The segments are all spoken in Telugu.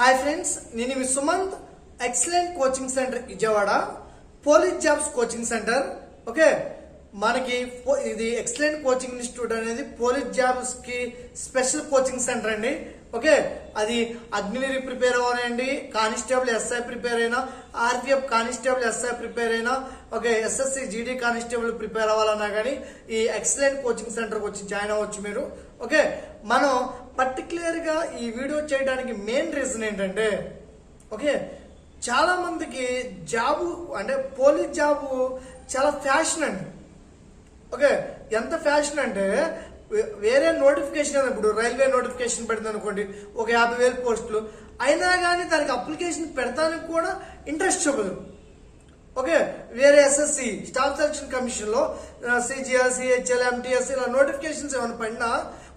హాయ్ ఫ్రెండ్స్ నేను మీ Sumanth excellent coaching centre Vijayawada police jobs coaching centre. Okay మనకి ఇది ఎక్సలెంట్ కోచింగ్ ఇన్స్టిట్యూట్ అనేది పోలీస్ జాబ్స్కి స్పెషల్ కోచింగ్ సెంటర్ అండి. ఓకే అది అగ్నిరి ప్రిపేర్ అవ్వనండి కానిస్టేబుల్ ఎస్ఐ ప్రిపేర్ అయినా ఆర్పిఎఫ్ కానిస్టేబుల్ ఎస్ఐ ప్రిపేర్ అయినా okay SSC GD constable prepare అవ్వాలన్నా కానీ ఈ ఎక్సలెంట్ కోచింగ్ సెంటర్కి వచ్చి జాయిన్ అవ్వచ్చు మీరు. ఓకే మనం పర్టికులర్గా ఈ వీడియో చేయడానికి మెయిన్ రీజన్ ఏంటంటే ఓకే చాలా మందికి జాబు అంటే పోలీస్ జాబు చాలా ఫ్యాషన్ అండి. ఓకే ఎంత ఫ్యాషన్ అంటే వే- వేరే నోటిఫికేషన్ ఇప్పుడు రైల్వే నోటిఫికేషన్ పెడుతుంది అనుకోండి ఒక యాభై వేలు పోస్టులు అయినా కానీ దానికి అప్లికేషన్ పెడతానికి కూడా ఇంట్రెస్ట్ చూపదు. ఓకే వేరే ఎస్ఎస్సి స్టాఫ్ సెలక్షన్ కమిషన్లో సిజిఎల్ సిహెచ్ఎల్ ఎంటీఎస్ ఇలా నోటిఫికేషన్స్ ఏమైనా పడినా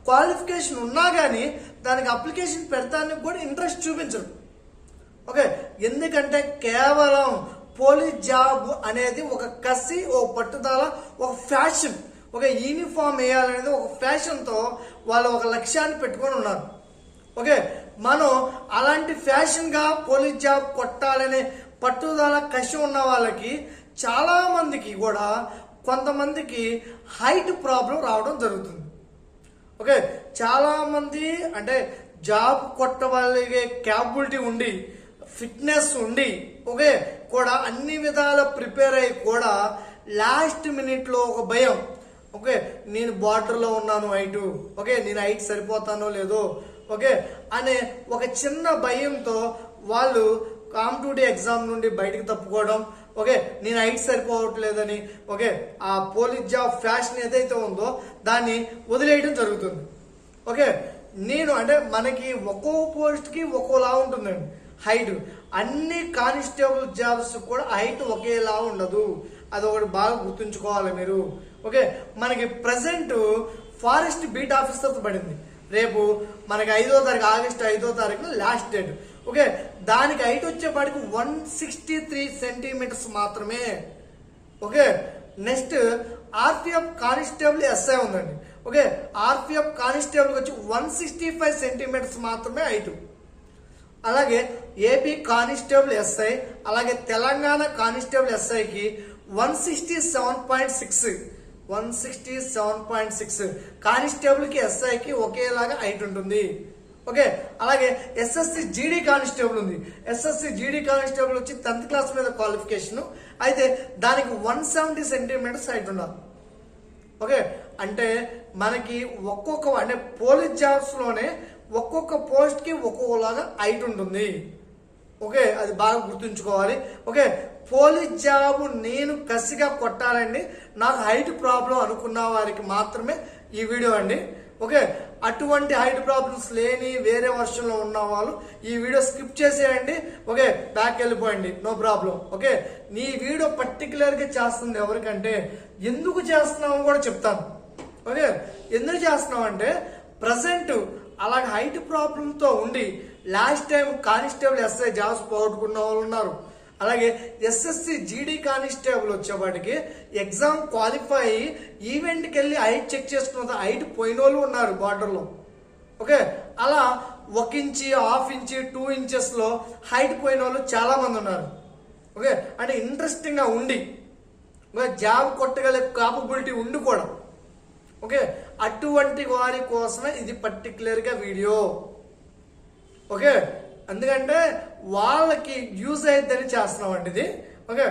క్వాలిఫికేషన్ ఉన్నా కానీ దానికి అప్లికేషన్ పెడతానికి కూడా ఇంట్రెస్ట్ చూపించరు. ఓకే ఎందుకంటే కేవలం పోలీస్ జాబ్ అనేది ఒక కసి ఒక పట్టుదల ఒక ఫ్యాషన్ ఒక యూనిఫామ్ వేయాలనేది ఒక ఫ్యాషన్తో వాళ్ళు ఒక లక్ష్యాన్ని పెట్టుకొని ఉన్నారు. ఓకే మనం అలాంటి ఫ్యాషన్గా పోలీస్ జాబ్ కొట్టాలనే పట్టుదల కసి ఉన్న వాళ్ళకి చాలా మందికి కూడా కొంతమందికి హైట్ ప్రాబ్లం రావడం జరుగుతుంది. ఓకే చాలామంది అంటే జాబ్ కొట్టగలిగే క్యాపబిలిటీ ఉండి ఫిట్నెస్ ఉండి ఓకే కూడా అన్ని విధాల ప్రిపేర్ అయ్యి కూడా లాస్ట్ మినిట్లో ఒక భయం. ఓకే నేను బార్డర్లో ఉన్నాను హైట్ ఓకే నేను హైట్ సరిపోతానో లేదో. ఓకే అనే ఒక చిన్న భయంతో వాళ్ళు కాంపిటేటివ్ ఎగ్జామ్ నుండి బయటకు తప్పుకోవడం ఓకే నేను హైట్ సరిపోవట్లేదని ఓకే ఆ పోలీస్ జాబ్ ఫ్యాషన్ ఏదైతే ఉందో దాన్ని వదిలేయడం జరుగుతుంది. ఓకే నేను అంటే మనకి ఒక్కో పోస్ట్కి ఒక్కోలా ఉంటుందండి. హైట్ అన్ని కానిస్టేబుల్ జాబ్స్ కూడా హైట్ ఒకేలా ఉండదు. అది ఒకటి బాగా గుర్తుంచుకోవాలి మీరు. ఓకే మనకి ప్రజెంట్ ఫారెస్ట్ బీట్ ఆఫీసర్తో పడింది. రేపు మనకి ఐదో తారీఖు ఆగస్ట్ ఐదో తారీఖున లాస్ట్ డేట్ ఓకే దానికి హైట్ వచ్చేపాటికి వన్ సిక్స్టీ త్రీ సెంటీమీటర్స్ మాత్రమే. Okay next RPF constable SI ఉందండి. ఓకే ఆర్పిఎఫ్ కానిస్టేబుల్ వచ్చి వన్ సిక్స్టీ ఫైవ్ సెంటీమీటర్స్ మాత్రమే హైట్. అలాగే ఏపీ కానిస్టేబుల్ ఎస్ఐ అలాగే తెలంగాణ కానిస్టేబుల్ ఎస్ఐకి one sixty seven point six one sixty seven point six కానిస్టేబుల్కి ఎస్ఐకి ఒకేలాగా హైట్ ఉంటుంది. ఓకే అలాగే ఎస్ఎస్సి జీడీ కానిస్టేబుల్ ఉంది. ఎస్ఎస్సి జీడీ కానిస్టేబుల్ వచ్చి టెన్త్ క్లాస్ మీద క్వాలిఫికేషన్. అయితే దానికి వన్ సెవెంటీ సెంటీమీటర్స్ హైట్ ఉండాలి. ఓకే అంటే మనకి ఒక్కొక్క అంటే పోలీస్ జాబ్స్లోనే ఒక్కొక్క పోస్ట్కి ఒక్కొక్కలాగా హైట్ ఉంటుంది. ఓకే అది బాగా గుర్తుంచుకోవాలి. ఓకే పోలీస్ జాబ్ నేను కసిగా కొట్టాలండి. నాకు హైట్ ప్రాబ్లం అనుకున్న వారికి మాత్రమే ఈ వీడియో అండి. ఓకే అటువంటి హైట్ ప్రాబ్లమ్స్ లేని వేరే వర్షంలో ఉన్న వాళ్ళు ఈ వీడియో స్కిప్ చేసేయండి. ఓకే బ్యాక్ వెళ్ళిపోయండి. నో ప్రాబ్లం ఓకే నీ వీడియో పర్టికులర్గా చేస్తుంది ఎవరికంటే ఎందుకు చేస్తున్నామో కూడా చెప్తాను. ఓకే ఎందుకు చేస్తున్నాం అంటే ప్రజెంట్ అలాగే హైట్ ప్రాబ్లంతో ఉండి last time constable SI jobs పోగొట్టుకున్న వాళ్ళు ఉన్నారు. అలాగే SSC GD constable వచ్చేవాటికి exam qualify అయ్యి ఈవెంట్కి వెళ్ళి హైట్ చెక్ చేసుకున్న హైట్ పోయిన వాళ్ళు ఉన్నారు బార్డర్లో. ఓకే? అలా ఒక ఇంచి హాఫ్ ఇంచి టూ ఇంచెస్లో హైట్ పోయిన వాళ్ళు చాలామంది ఉన్నారు. ఓకే? అంటే ఇంట్రెస్టింగ్గా ఉండి జాబ్ కొట్టగలే కాపబిలిటీ ఉండి కూడా ఓకే? అటువంటి వారి కోసమే ఇది పర్టికులర్గా వీడియో. ఓకే? ఎందుకంటే వాళ్ళకి యూజ్ అయిద్దని చేస్తున్నామండి ఇది. ఓకే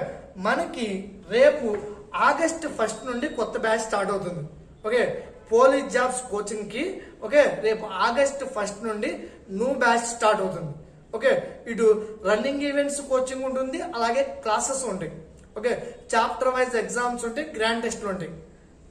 మనకి రేపు ఆగస్ట్ ఫస్ట్ నుండి కొత్త బ్యాచ్ స్టార్ట్ అవుతుంది. ఓకే పోలీస్ జాబ్స్ కోచింగ్కి ఓకే రేపు ఆగస్ట్ ఫస్ట్ నుండి న్యూ బ్యాచ్ స్టార్ట్ అవుతుంది. ఓకే ఇటు రన్నింగ్ ఈవెంట్స్ కోచింగ్ ఉంటుంది అలాగే క్లాసెస్ ఉంటాయి. ఓకే చాప్టర్ వైజ్ ఎగ్జామ్స్ ఉంటాయి గ్రాండ్ టెస్ట్లు ఉంటాయి.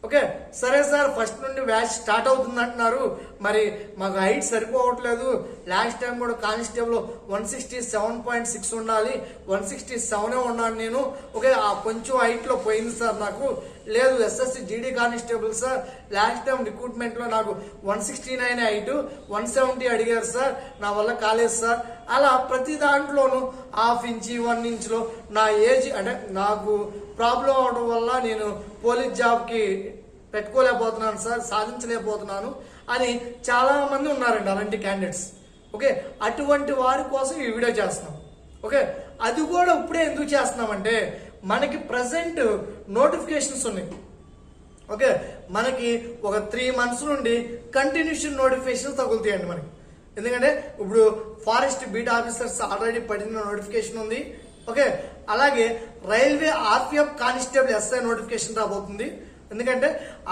ఓకే సరే సార్ ఫస్ట్ నుండి వ్యాచ్ స్టార్ట్ అవుతుంది అంటున్నారు. మరి మాకు హైట్ సరిపోవట్లేదు. లాస్ట్ టైం కూడా constable one sixty seven point six ఉండాలి. వన్ సిక్స్టీ సెవెనే ఉన్నాను నేను. ఓకే ఆ కొంచెం హైట్లో పోయింది సార్ నాకు. లేదు SSC GD constable sir. Last time రిక్రూట్మెంట్లో నాకు one sixty nine height one seventy అడిగారు సార్. నా వల్ల కాలేదు సార్. అలా ప్రతి దాంట్లోనూ హాఫ్ ఇంచి వన్ ఇంచ్లో నా ఏజ్ అంటే నాకు ప్రాబ్లం అవడం వల్ల నేను పోలీస్ జాబ్కి పెట్టుకోలేకపోతున్నాను సార్ సాధించలేకపోతున్నాను అని చాలా మంది ఉన్నారండి అలాంటి క్యాండిడేట్స్ ఓకే? అటువంటి వారి కోసం ఈ వీడియో చేస్తున్నాం. ఓకే? అది కూడా ఇప్పుడే ఎందుకు చేస్తున్నామంటే మనకి ప్రజెంట్ నోటిఫికేషన్స్ ఉన్నాయి. ఓకే మనకి ఒక త్రీ మంత్స్ నుండి కంటిన్యూషన్ నోటిఫికేషన్ తగులుతాయండి మనకి. ఎందుకంటే ఇప్పుడు ఫారెస్ట్ బీట్ ఆఫీసర్స్ ఆల్రెడీ పడిన నోటిఫికేషన్ ఉంది. ఓకే అలాగే railway RPF constable SI notification రాబోతుంది. ఎందుకంటే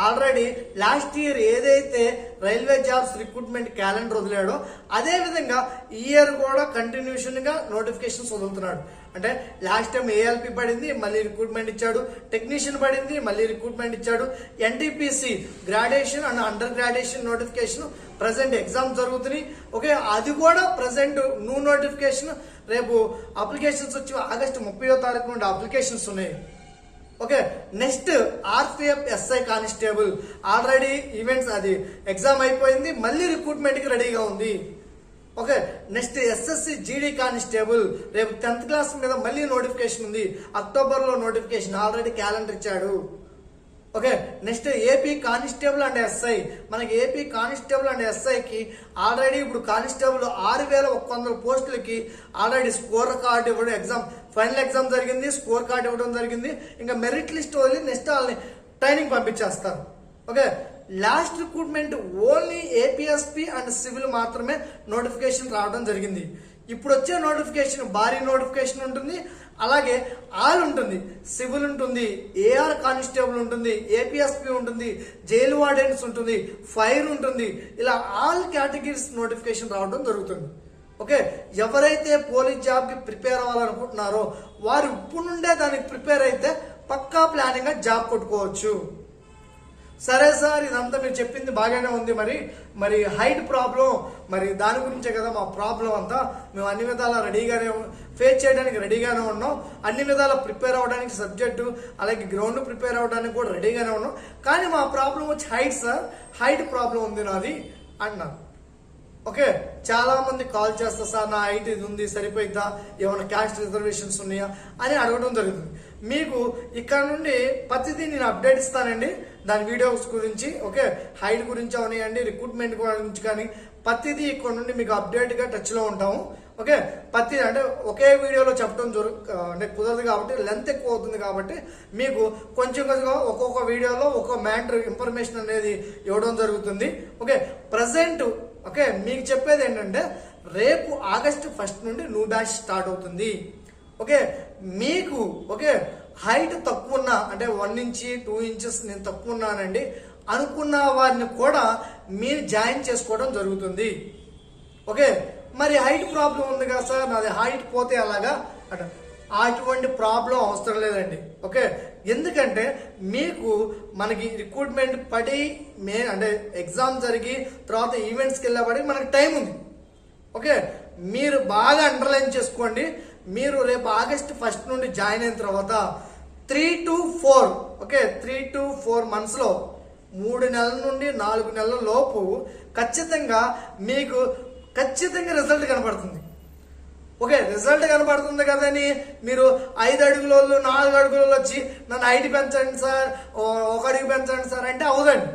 ఆల్రెడీ లాస్ట్ ఇయర్ ఏదైతే రైల్వే జాబ్స్ రిక్రూట్మెంట్ క్యాలెండర్ వదిలాడో అదేవిధంగా ఈ ఇయర్ కూడా కంటిన్యూషన్గా నోటిఫికేషన్స్ వదులుతున్నాడు. అంటే లాస్ట్ టైం ఏఎల్పి పడింది మళ్ళీ రిక్రూట్మెంట్ ఇచ్చాడు. టెక్నీషియన్ పడింది మళ్ళీ రిక్రూట్మెంట్ ఇచ్చాడు. NTPC graduation and under graduation notification present exam జరుగుతున్నాయి. ఓకే అది కూడా ప్రజెంట్ న్యూ నోటిఫికేషన్ రేపు అప్లికేషన్స్ వచ్చి ఆగస్టు ముప్పై తారీఖు నుండి అప్లికేషన్స్ ఉన్నాయి. Okay next RPF SI constable already events అది ఎగ్జామ్ అయిపోయింది మళ్ళీ రిక్రూట్మెంట్కి రెడీగా ఉంది. Okay next SSC GD constable రేపు టెన్త్ క్లాస్ మీద మళ్ళీ నోటిఫికేషన్ ఉంది. అక్టోబర్లో నోటిఫికేషన్ ఆల్రెడీ క్యాలెండర్ ఇచ్చాడు. Okay next AP constable and SI మనకి ఏపీ కానిస్టేబుల్ అండ్ ఎస్ఐకి ఆల్రెడీ ఇప్పుడు కానిస్టేబుల్ ఆరు వేల ఒక్క వందల పోస్టులకి ఆల్రెడీ స్కోర్ కార్డు ఇవ్వడం ఎగ్జామ్ ఫైనల్ ఎగ్జామ్ జరిగింది స్కోర్ కార్డు ఇవ్వడం జరిగింది. ఇంకా మెరిట్ లిస్ట్ వదిలి నెక్స్ట్ వాళ్ళని ట్రైనింగ్ పంపించేస్తారు. Okay last recruitment only APSP and civil మాత్రమే నోటిఫికేషన్ రావడం జరిగింది. ఇప్పుడు వచ్చే నోటిఫికేషన్ భారీ నోటిఫికేషన్ ఉంటుంది. అలాగే ఆల్ ఉంటుంది. సివిల్ ఉంటుంది ఏఆర్ కానిస్టేబుల్ ఉంటుంది ఏపీఎస్పి ఉంటుంది జైలు వార్డెన్స్ ఉంటుంది ఫైర్ ఉంటుంది. ఇలా ఆల్ కేటగిరీస్ నోటిఫికేషన్ రావడం జరుగుతుంది. ఓకే? ఎవరైతే పోలీస్ జాబ్కి ప్రిపేర్ అవ్వాలనుకుంటున్నారో వారు ఇప్పుడు నుండే దానికి ప్రిపేర్ అయితే పక్కా ప్లానింగ్గా జాబ్ కొట్టుకోవచ్చు. సరే సార్ ఇదంతా మీరు చెప్పింది బాగానే ఉంది మరి. మరి హైట్ ప్రాబ్లం మరి దాని గురించే కదా మా ప్రాబ్లం అంతా. మేము అన్ని విధాల రెడీగానే ఫేస్ చేయడానికి రెడీగానే ఉన్నాం. అన్ని విధాల ప్రిపేర్ అవ్వడానికి సబ్జెక్టు అలాగే గ్రౌండ్ ప్రిపేర్ అవ్వడానికి కూడా రెడీగానే ఉన్నాం. కానీ మా ప్రాబ్లం వచ్చి హైట్ సార్. హైట్ ప్రాబ్లం ఉంది నాది అన్నాను. ఓకే? చాలా మంది కాల్ చేస్తా సార్ నా హైట్ ఇది ఉంది సరిపోయిద్దా? ఏమైనా క్యాస్ట్ రిజర్వేషన్స్ ఉన్నాయా? అని అడగడం జరుగుతుంది. మీకు ఇక్కడ నుండి ప్రతిదీ నేను అప్డేట్ ఇస్తానండి. దాని వీడియోస్ గురించి ఓకే హైట్ గురించి అవనియండి రిక్రూట్మెంట్ గురించి కానీ ప్రతిదీ ఇక్కడ నుండి మీకు అప్డేట్గా టచ్లో ఉంటాము ఓకే. ప్రతి అంటే ఒకే వీడియోలో చెప్పడం జరు అంటే కుదరదు కాబట్టి లెంత్ ఎక్కువ అవుతుంది కాబట్టి మీకు కొంచెం కొంచెం ఒక్కొక్క వీడియోలో ఒక్కొక్క మ్యాటర్ ఇన్ఫర్మేషన్ అనేది ఇవ్వడం జరుగుతుంది ఓకే. ప్రజెంట్ ఓకే మీకు చెప్పేది ఏంటంటే రేపు ఆగస్టు ఫస్ట్ నుండి న్యూ బ్యాచ్ స్టార్ట్ అవుతుంది ఓకే. మీకు ఓకే హైట్ తక్కువ ఉన్నా అంటే వన్ ఇంచి టూ ఇంచెస్ నేను తక్కువ ఉన్నానండి అనుకున్న వారిని కూడా మీరు జాయిన్ చేసుకోవడం జరుగుతుంది. ఓకే? మరి హైట్ ప్రాబ్లం ఉంది కదా సార్? నాది హైట్ పోతే అలాగా అట అటువంటి ప్రాబ్లం అవసరం లేదండి. ఓకే? ఎందుకంటే మీకు మనకి రిక్రూట్మెంట్ పడి మే అంటే ఎగ్జామ్ జరిగి తర్వాత ఈవెంట్స్కి వెళ్ళబడి మనకి టైం ఉంది. ఓకే? మీరు బాగా అండర్లైన్ చేసుకోండి. మీరు రేపు ఆగస్ట్ ఫస్ట్ నుండి జాయిన్ అయిన తర్వాత three to four okay three to four మంత్స్లో మూడు నెలల నుండి నాలుగు నెలల లోపు ఖచ్చితంగా మీకు ఖచ్చితంగా రిజల్ట్ కనబడుతుంది ఓకే రిజల్ట్ కనబడుతుంది కదని మీరు ఐదు అడుగులలో నాలుగు అడుగులలో వచ్చి నన్ను ఐదు పెంచండి సార్ ఒక అడుగు పెంచండి సార్ అంటే అవదండి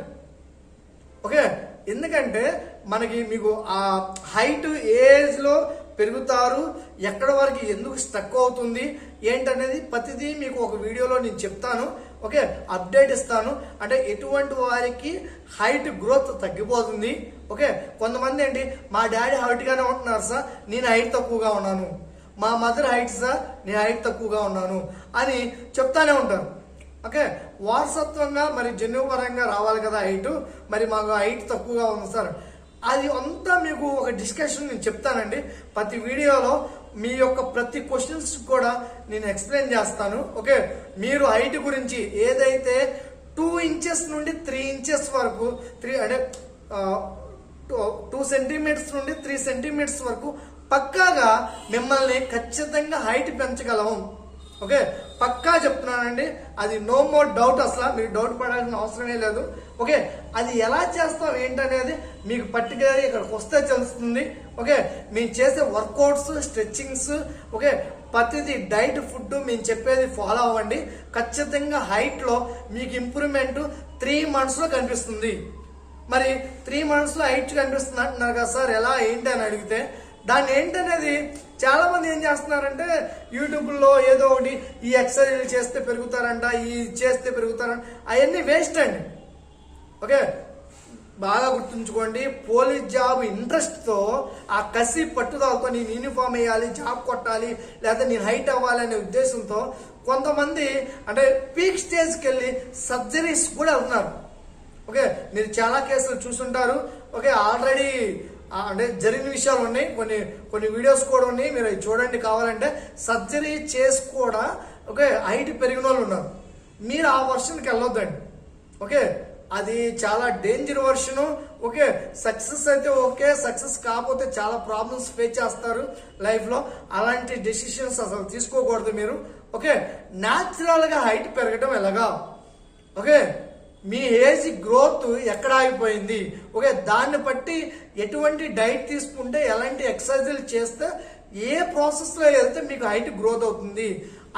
ఓకే ఎందుకంటే మనకి మీకు ఆ హైట్ ఏజ్లో పెరుగుతారు. ఎక్కడ వరకు ఎందుకు స్టక్ అవుతుంది ఏంటనేది ప్రతిదీ మీకు ఒక వీడియోలో నేను చెప్తాను. ఓకే? అప్డేట్ ఇస్తాను. అంటే ఎటువంటి వారికి హైట్ గ్రోత్ తగ్గిపోతుంది. ఓకే? కొంతమంది ఏంటి మా డాడీ హైట్గానే ఉంటున్నారు సార్ నేను హైట్ తక్కువగా ఉన్నాను. మా మదర్ హైట్ సార్ నేను హైట్ తక్కువగా ఉన్నాను. అని చెప్తానే ఉంటారు. ఓకే? వారసత్వంగా మరి జన్యుపరంగా రావాలి కదా హైట్ మరి మాకు హైట్ తక్కువగా ఉంది సార్. అది అంతా మీకు ఒక డిస్కషన్ నేను చెప్తానండి. ప్రతి వీడియోలో మీ యొక్క ప్రతి క్వశ్చన్స్ కూడా నేను ఎక్స్ప్లెయిన్ చేస్తాను. ఓకే మీరు హైట్ గురించి ఏదైతే టూ ఇంచెస్ నుండి త్రీ ఇంచెస్ వరకు త్రీ అంటే టూ సెంటీమీటర్స్ నుండి త్రీ సెంటీమీటర్స్ వరకు పక్కాగా మిమ్మల్ని ఖచ్చితంగా హైట్ పెంచగలము ఓకే? పక్కా చెప్తున్నానండి. అది నో మోర్ డౌట్ అసలు. మీరు డౌట్ పడాల్సిన అవసరమే లేదు. ఓకే? అది ఎలా చేస్తాం ఏంటనేది మీకు పర్టికులర్ ఇక్కడికి వస్తే తెలుస్తుంది. ఓకే? మేము చేసే వర్కౌట్స్ స్ట్రెచ్చింగ్స్ ఓకే? ప్రతిదీ డైట్ ఫుడ్ మేము చెప్పేది ఫాలో అవ్వండి. ఖచ్చితంగా హైట్లో మీకు ఇంప్రూవ్మెంట్ త్రీ మంత్స్లో కనిపిస్తుంది. మరి త్రీ మంత్స్లో హైట్ కనిపిస్తుంది అంటున్నారు కదా సార్. ఎలా? ఏంటి అని అడిగితే దాన్ని ఏంటనేది చాలా మంది ఏం చేస్తున్నారంటే యూట్యూబ్లో ఏదో ఒకటి ఈ ఎక్సర్సైజ్ చేస్తే పెరుగుతారంట ఈ చేస్తే పెరుగుతారంట అవన్నీ వేస్ట్ అండి. ఓకే? బాగా గుర్తుంచుకోండి పోలీస్ జాబ్ ఇంట్రెస్ట్తో ఆ కసి పట్టుదలతో నేను యూనిఫామ్ వేయాలి జాబ్ కొట్టాలి లేదా నేను హైట్ అవ్వాలి అనే ఉద్దేశంతో కొంతమంది అంటే పీక్ స్టేజ్కి వెళ్ళి సర్జరీస్ కూడా ఉన్నారు. ఓకే? మీరు చాలా కేసులు చూసుంటారు. ఓకే? ఆల్రెడీ అంటే జరిగిన విషయాలు ఉన్నాయి. కొన్ని కొన్ని వీడియోస్ కూడా ఉన్నాయి. మీరు చూడండి కావాలంటే. సర్జరీ చేసి కూడా ఓకే హైట్ పెరిగిన వాళ్ళు ఉన్నారు. మీరు ఆ వర్షన్కి వెళ్ళొద్దండి. ఓకే అది చాలా డేంజర్ వర్షన్ ఓకే సక్సెస్ అయితే ఓకే సక్సెస్ కాకపోతే చాలా ప్రాబ్లమ్స్ ఫేస్ చేస్తారు లైఫ్లో అలాంటి డెసిషన్స్ అసలు తీసుకోకూడదు మీరు. ఓకే న్యాచురల్గా హైట్ పెరగడం ఎలాగా? ఓకే మీ ఏజ్ గ్రోత్ ఎక్కడ ఆగిపోయింది? ఓకే దాన్ని బట్టి ఎటువంటి డైట్ తీసుకుంటే ఎలాంటి ఎక్సర్సైజులు చేస్తే ఏ ప్రాసెస్లో వెళ్తే మీకు హైట్ గ్రోత్ అవుతుంది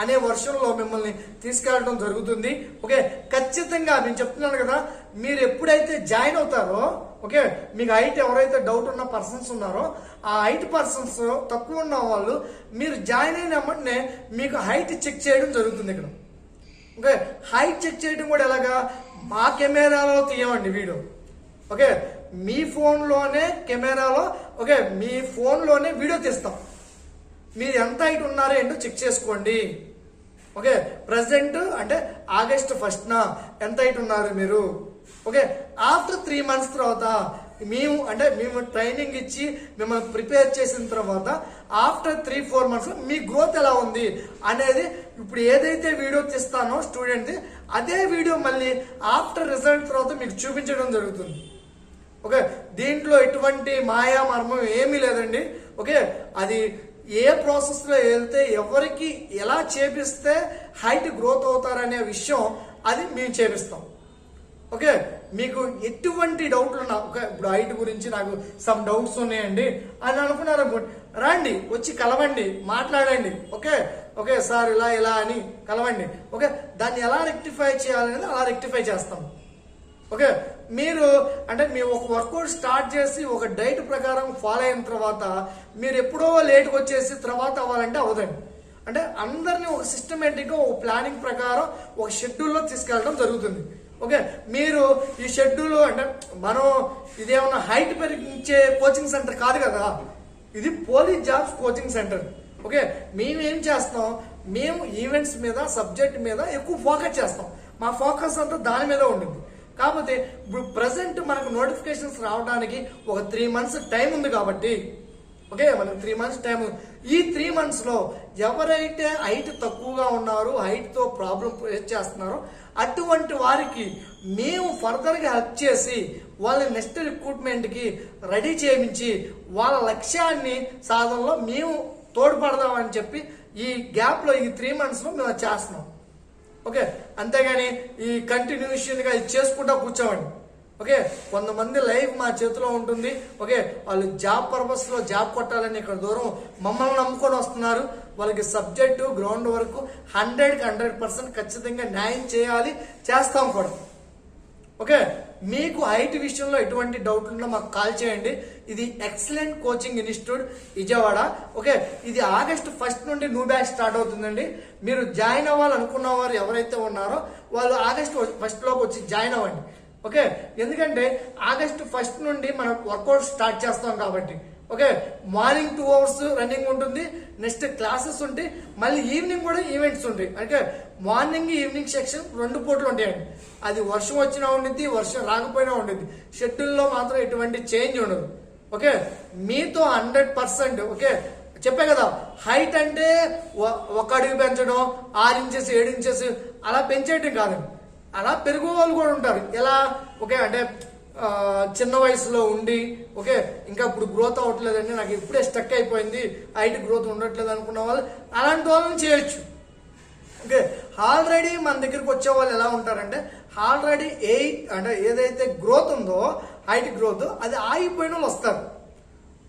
అనే వర్షంలో మిమ్మల్ని తీసుకెళ్ళడం జరుగుతుంది. ఓకే ఖచ్చితంగా నేను చెప్తున్నాను కదా మీరు ఎప్పుడైతే జాయిన్ అవుతారో ఓకే మీకు హైట్ ఎవరైతే డౌట్ ఉన్న పర్సన్స్ ఉన్నారో ఆ హైట్ పర్సన్స్ తక్కువ ఉన్న వాళ్ళు మీరు జాయిన్ అయిన వెంటనే మీకు హైట్ చెక్ చేయడం జరుగుతుంది ఇక్కడ. ఓకే హైట్ చెక్ చేయడం కూడా ఎలాగా? మా కెమెరాలో తీయమండి వీడియో ఓకే? మీ ఫోన్లోనే కెమెరాలో ఓకే? మీ ఫోన్లోనే వీడియో తీస్తాం. మీరు ఎంత హైట్ ఉన్నారో ఏంటో చెక్ చేసుకోండి. ఓకే? ప్రజెంట్ అంటే ఆగస్ట్ ఫస్ట్న ఎంత హైట్ ఉన్నారు మీరు? ఓకే? ఆఫ్టర్ త్రీ మంత్స్ తర్వాత మేము అంటే మేము ట్రైనింగ్ ఇచ్చి మిమ్మల్ని ప్రిపేర్ చేసిన తర్వాత ఆఫ్టర్ త్రీ ఫోర్ మంత్స్ మీ గ్రోత్ ఎలా ఉంది అనేది ఇప్పుడు ఏదైతే వీడియో తీస్తానో స్టూడెంట్ అదే వీడియో మళ్ళీ ఆఫ్టర్ రిజల్ట్ తర్వాత మీకు చూపించడం జరుగుతుంది. ఓకే దీంట్లో ఎటువంటి మాయా మర్మం ఏమీ లేదండి. ఓకే అది ఏ ప్రాసెస్లో వెళ్తే ఎవరికి ఎలా చేపిస్తే హైట్ గ్రోత్ అవుతారనే విషయం అది మేము చేపిస్తాం. ఓకే మీకు ఎటువంటి డౌట్లు ఉన్నా ఓకే ఇప్పుడు హైట్ గురించి నాకు సమ్ డౌట్స్ ఉన్నాయండి. అని అనుకున్నారు రండి వచ్చి కలవండి మాట్లాడండి. ఓకే ఓకే సార్ ఇలా ఇలా అని కలవండి. ఓకే దాన్ని ఎలా రెక్టిఫై చేయాలనేది అలా రెక్టిఫై చేస్తాం. ఓకే మీరు అంటే మీరు ఒక వర్కౌట్ స్టార్ట్ చేసి ఒక డైట్ ప్రకారం ఫాలో అయిన తర్వాత మీరు ఎప్పుడో లేట్కి వచ్చేసి తర్వాత అవ్వాలంటే అవదండి అంటే అందరినీ ఒక సిస్టమేటిక్గా ఒక ప్లానింగ్ ప్రకారం ఒక షెడ్యూల్లో తీసుకెళ్ళడం జరుగుతుంది. ఓకే మీరు ఈ షెడ్యూల్ అంటే మనం ఇదేమన్నా హైట్ పెరిగించే కోచింగ్ సెంటర్ కాదు కదా? ఇది police jobs coaching centre. Okay మేము ఏం చేస్తాం? మేము ఈవెంట్స్ మీద సబ్జెక్ట్ మీద ఎక్కువ ఫోకస్ చేస్తాం. మా ఫోకస్ అంతా దాని మీద ఉంటుంది కాకపోతే ఇప్పుడు ప్రజెంట్ మనకు నోటిఫికేషన్స్ రావడానికి ఒక త్రీ మంత్స్ టైం ఉంది కాబట్టి ఓకే మనకు త్రీ మంత్స్ టైం. ఈ త్రీ మంత్స్లో ఎవరైతే హైట్ తక్కువగా ఉన్నారో హైట్తో ప్రాబ్లం ఫేస్ చేస్తున్నారో అటువంటి వారికి మేము ఫర్దర్గా హెల్ప్ చేసి వాళ్ళ నెక్స్ట్ రిక్రూట్మెంట్కి రెడీ చేయించి వాళ్ళ లక్ష్యాన్ని సాధనలో మేము తోడ్పడదామని చెప్పి ఈ గ్యాప్లో ఈ త్రీ మంత్స్లో మేము చేస్తున్నాం. ఓకే? అంతేగాని ఈ కంటిన్యూషన్గా ఇది చేసుకుంటా కూర్చోవండి. ఓకే? కొంతమంది లైఫ్ మా చేతిలో ఉంటుంది. ఓకే? వాళ్ళు జాబ్ పర్పస్లో జాబ్ కొట్టాలని ఇక్కడ దూరం మమ్మల్ని నమ్ముకొని వస్తున్నారు. వాళ్ళకి సబ్జెక్టు గ్రౌండ్ వరకు హండ్రెడ్ హండ్రెడ్ పర్సెంట్ ఖచ్చితంగా న్యాయం చేయాలి చేస్తాం కూడా. ఓకే? మీకు హైట్ విషయంలో ఎటువంటి డౌట్ ఉన్నా మాకు కాల్ చేయండి. ఇది excellent coaching institute Vijayawada. Okay? ఇది ఆగస్ట్ ఫస్ట్ నుండి న్యూ బ్యాచ్ స్టార్ట్ అవుతుందండి. మీరు జాయిన్ అవ్వాలనుకున్న వారు ఎవరైతే ఉన్నారో వాళ్ళు ఆగస్ట్ ఫస్ట్లోకి వచ్చి జాయిన్ అవ్వండి. ఓకే? ఎందుకంటే ఆగస్ట్ ఫస్ట్ నుండి మనం వర్కౌట్ స్టార్ట్ చేస్తాం కాబట్టి. Okay morning two hours running ఉంటుంది నెక్స్ట్ క్లాసెస్ ఉంటాయి మళ్ళీ ఈవినింగ్ కూడా ఈవెంట్స్ ఉంటాయి. అంటే మార్నింగ్ ఈవినింగ్ సెక్షన్ రెండు పూటలు ఉంటాయండి అది వర్షం వచ్చినా ఉండిద్ది వర్షం రాకపోయినా ఉండిద్ది. షెడ్యూల్లో మాత్రం ఎటువంటి చేంజ్ ఉండదు. ఓకే మీతో హండ్రెడ్ పర్సెంట్ ఓకే చెప్పే కదా హైట్ అంటే ఒ- ఒక అడుగు పెంచడం ఆరు ఇంచెస్ ఏడు ఇంచెస్ అలా పెంచేయటం కాదండి. అలా పెరుగు వాళ్ళు కూడా ఉంటారు. ఎలా? ఓకే అంటే చిన్న వయసులో ఉండి ఓకే ఇంకా ఇప్పుడు గ్రోత్ అవ్వట్లేదండి నాకు ఇప్పుడే స్టక్ అయిపోయింది హైట్ గ్రోత్ ఉండట్లేదు అనుకున్న వాళ్ళు అలాంటి వాళ్ళని చేయొచ్చు. ఓకే ఆల్రెడీ మన దగ్గరికి వచ్చే వాళ్ళు ఎలా ఉంటారంటే ఆల్రెడీ ఏ అంటే ఏదైతే గ్రోత్ ఉందో హైట్ గ్రోత్ అది ఆగిపోయిన వాళ్ళు వస్తారు.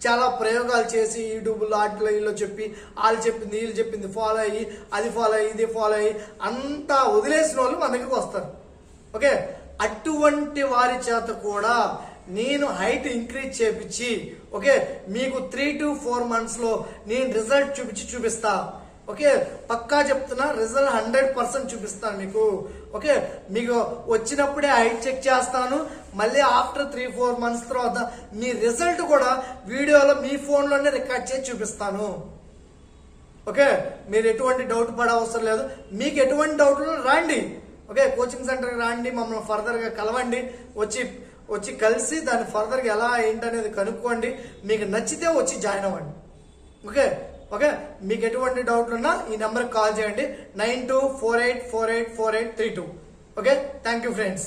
చాలా ప్రయోగాలు చేసి యూట్యూబ్లో వాటిలో వీళ్ళు చెప్పి వాళ్ళు చెప్పింది వీళ్ళు చెప్పింది ఫాలో అయ్యి అది ఫాలో అయ్యి ఇది ఫాలో అయ్యి అంతా వదిలేసిన వాళ్ళు మన దగ్గరికి వస్తారు. ఓకే అటువంటి వారి చేత కూడా నేను హైట్ ఇంక్రీజ్ చేపించి ఓకే మీకు త్రీ టు ఫోర్ మంత్స్లో నేను రిజల్ట్ చూపించి చూపిస్తా. ఓకే పక్కా చెప్తున్నా రిజల్ట్ హండ్రెడ్ పర్సెంట్ చూపిస్తాను మీకు. ఓకే మీకు వచ్చినప్పుడే హైట్ చెక్ చేస్తాను మళ్ళీ ఆఫ్టర్ త్రీ ఫోర్ మంత్స్ తర్వాత మీ రిజల్ట్ కూడా వీడియోలో మీ ఫోన్లోనే రికార్డ్ చేసి చూపిస్తాను. ఓకే మీరు ఎటువంటి డౌట్ పడే అవసరం లేదు. మీకు ఎటువంటి డౌట్లు రండి. ఓకే కోచింగ్ సెంటర్కి రండి మమ్మల్ని ఫర్దర్గా కలవండి వచ్చి వచ్చి కలిసి దాన్ని ఫర్దర్గా ఎలా ఏంటనేది కనుక్కోండి. మీకు నచ్చితే వచ్చి జాయిన్ అవ్వండి. Okay okay? మీకు ఎటువంటి డౌట్లు ఉన్నా ఈ నెంబర్కి కాల్ చేయండి. Nine two four eight four eight four eight three two. Okay? Thank you friends